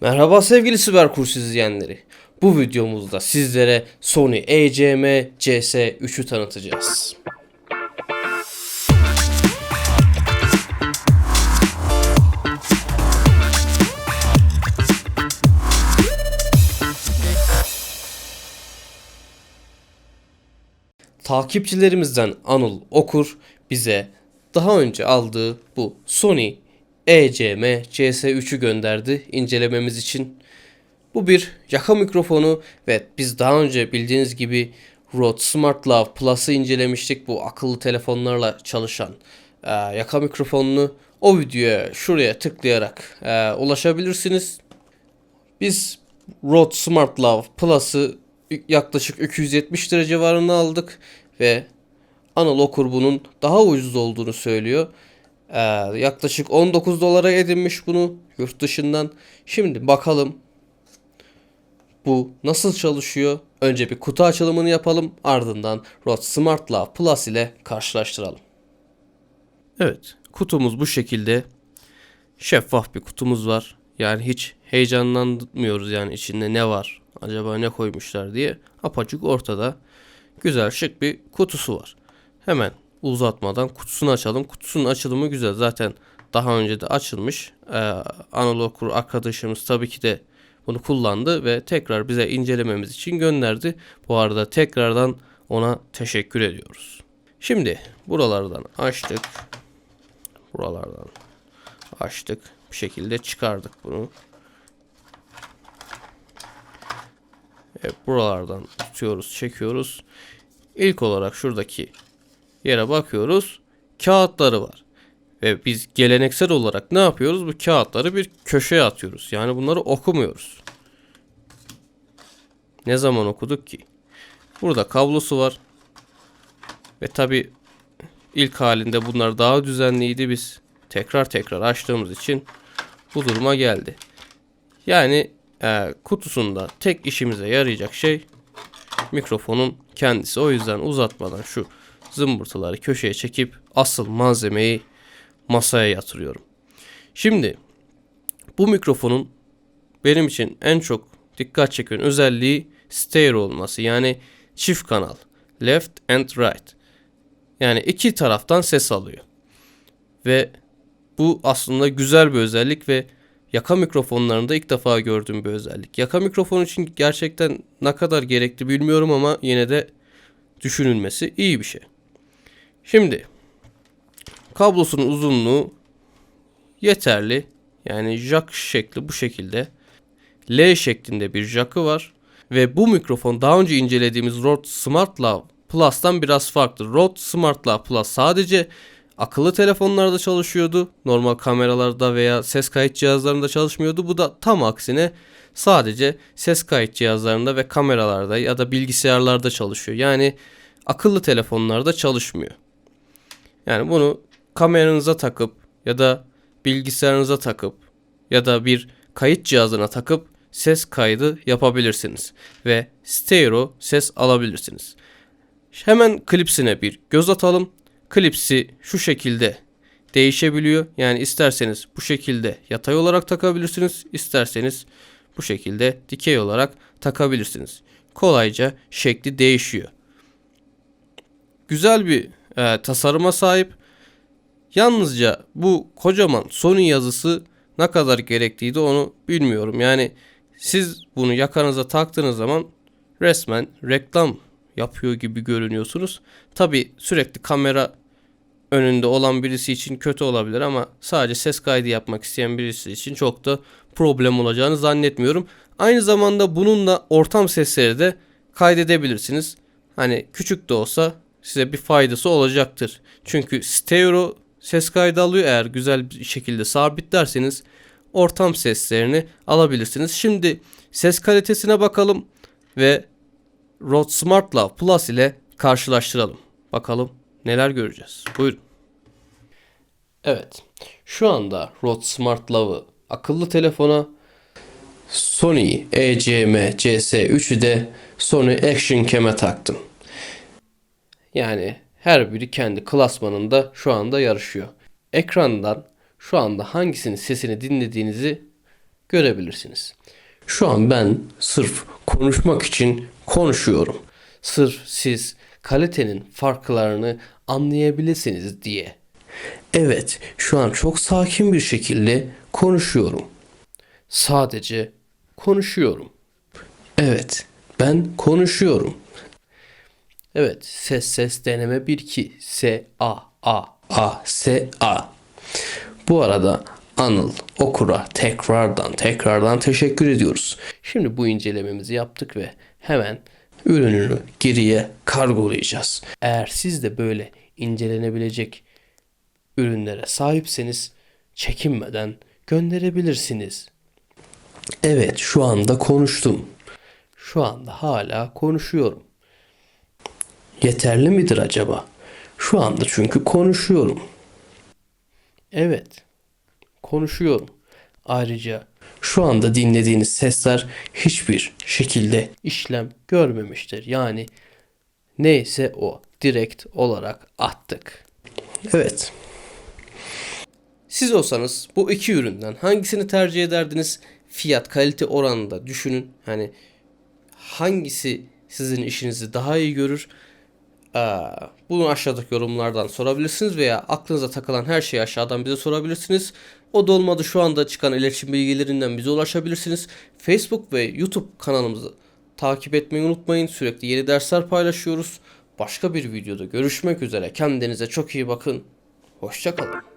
Merhaba sevgili Siber Kurs izleyenleri. Bu videomuzda sizlere Sony ECM CS3'ü tanıtacağız. Takipçilerimizden Anıl Okur bize daha önce aldığı bu Sony ECM CS3'ü gönderdi incelememiz için. Bu bir yaka mikrofonu ve biz daha önce bildiğiniz gibi Rode Smart Lav Plus'ı incelemiştik. Bu akıllı telefonlarla çalışan e, yaka mikrofonunu o videoya şuraya tıklayarak e, ulaşabilirsiniz. Biz Rode Smart Lav Plus'ı yaklaşık 270 lira civarında aldık ve Anıl Okur bunun daha ucuz olduğunu söylüyor. Ee, yaklaşık 19 dolara edinmiş bunu yurt dışından. Şimdi bakalım bu nasıl çalışıyor? Önce bir kutu açılımını yapalım ardından Rode Smart Lav Plus ile karşılaştıralım. Evet kutumuz bu şekilde şeffaf bir kutumuz var. Yani hiç heyecanlanmıyoruz yani içinde ne var acaba ne koymuşlar diye. Apaçık ortada güzel şık bir kutusu var. Hemen uzatmadan kutusunu açalım. Kutusunun açılımı güzel. Zaten daha önce de açılmış. Ee, Anadolu Okur arkadaşımız tabii ki de bunu kullandı ve tekrar bize incelememiz için gönderdi. Bu arada tekrardan ona teşekkür ediyoruz. Şimdi buralardan açtık. Buralardan açtık. Bir şekilde çıkardık bunu. Evet, buralardan tutuyoruz, çekiyoruz. İlk olarak şuradaki yere bakıyoruz. Kağıtları var. Ve biz geleneksel olarak ne yapıyoruz? Bu kağıtları bir köşeye atıyoruz. Yani bunları okumuyoruz. Ne zaman okuduk ki? Burada kablosu var. Ve tabi ilk halinde bunlar daha düzenliydi. Biz tekrar tekrar açtığımız için bu duruma geldi. Yani e, kutusunda tek işimize yarayacak şey mikrofonun kendisi. O yüzden uzatmadan şu zımbırtıları köşeye çekip asıl malzemeyi masaya yatırıyorum. Şimdi bu mikrofonun benim için en çok dikkat çeken özelliği stereo olması. Yani çift kanal. Left and right. Yani iki taraftan ses alıyor. Ve bu aslında güzel bir özellik ve yaka mikrofonlarında ilk defa gördüğüm bir özellik. Yaka mikrofon için gerçekten ne kadar gerekli bilmiyorum ama yine de düşünülmesi iyi bir şey. Şimdi kablosunun uzunluğu yeterli. Yani jack şekli bu şekilde. L şeklinde bir jackı var. Ve bu mikrofon daha önce incelediğimiz Rode Smart Lav Plus'tan biraz farklı. Rode Smart Lav Plus sadece akıllı telefonlarda çalışıyordu. Normal kameralarda veya ses kayıt cihazlarında çalışmıyordu. Bu da tam aksine sadece ses kayıt cihazlarında ve kameralarda ya da bilgisayarlarda çalışıyor. Yani akıllı telefonlarda çalışmıyor. Yani bunu kameranıza takıp ya da bilgisayarınıza takıp ya da bir kayıt cihazına takıp ses kaydı yapabilirsiniz ve stereo ses alabilirsiniz. Hemen klipsine bir göz atalım. Klipsi şu şekilde değişebiliyor. Yani isterseniz bu şekilde yatay olarak takabilirsiniz. isterseniz bu şekilde dikey olarak takabilirsiniz. Kolayca şekli değişiyor. Güzel bir e, tasarıma sahip. Yalnızca bu kocaman Sony yazısı ne kadar gerekliydi onu bilmiyorum. Yani siz bunu yakanıza taktığınız zaman resmen reklam yapıyor gibi görünüyorsunuz. Tabi sürekli kamera önünde olan birisi için kötü olabilir ama sadece ses kaydı yapmak isteyen birisi için çok da problem olacağını zannetmiyorum. Aynı zamanda bununla ortam sesleri de kaydedebilirsiniz. Hani küçük de olsa size bir faydası olacaktır. Çünkü stereo ses kaydı alıyor eğer güzel bir şekilde sabitlerseniz ortam seslerini alabilirsiniz. Şimdi ses kalitesine bakalım ve Rode Smart Lav Plus ile karşılaştıralım. Bakalım neler göreceğiz. Buyurun. Evet. Şu anda Rode Smart Lav'ı akıllı telefona Sony ECM CS3'ü de Sony Action Cam'e taktım. Yani her biri kendi klasmanında şu anda yarışıyor. Ekrandan şu anda hangisinin sesini dinlediğinizi görebilirsiniz. Şu an ben sırf konuşmak için konuşuyorum. Sırf siz kalitenin farklarını anlayabilirsiniz diye. Evet, şu an çok sakin bir şekilde konuşuyorum. Sadece konuşuyorum. Evet, ben konuşuyorum. Evet, ses ses deneme 1 2 S A A A S A. Bu arada Anıl Okur'a tekrardan tekrardan teşekkür ediyoruz. Şimdi bu incelememizi yaptık ve hemen ürününü geriye kargolayacağız. Eğer siz de böyle incelenebilecek ürünlere sahipseniz çekinmeden gönderebilirsiniz. Evet, şu anda konuştum. Şu anda hala konuşuyorum. Yeterli midir acaba? Şu anda çünkü konuşuyorum. Evet. Konuşuyorum. Ayrıca şu anda dinlediğiniz sesler hiçbir şekilde işlem görmemiştir. Yani neyse o direkt olarak attık. Evet. Siz olsanız bu iki üründen hangisini tercih ederdiniz? Fiyat kalite oranında düşünün. Hani hangisi sizin işinizi daha iyi görür? Ee, bunu aşağıdaki yorumlardan sorabilirsiniz veya aklınıza takılan her şeyi aşağıdan bize sorabilirsiniz. O da olmadı şu anda çıkan iletişim bilgilerinden bize ulaşabilirsiniz. Facebook ve YouTube kanalımızı takip etmeyi unutmayın. Sürekli yeni dersler paylaşıyoruz. Başka bir videoda görüşmek üzere. Kendinize çok iyi bakın. Hoşçakalın.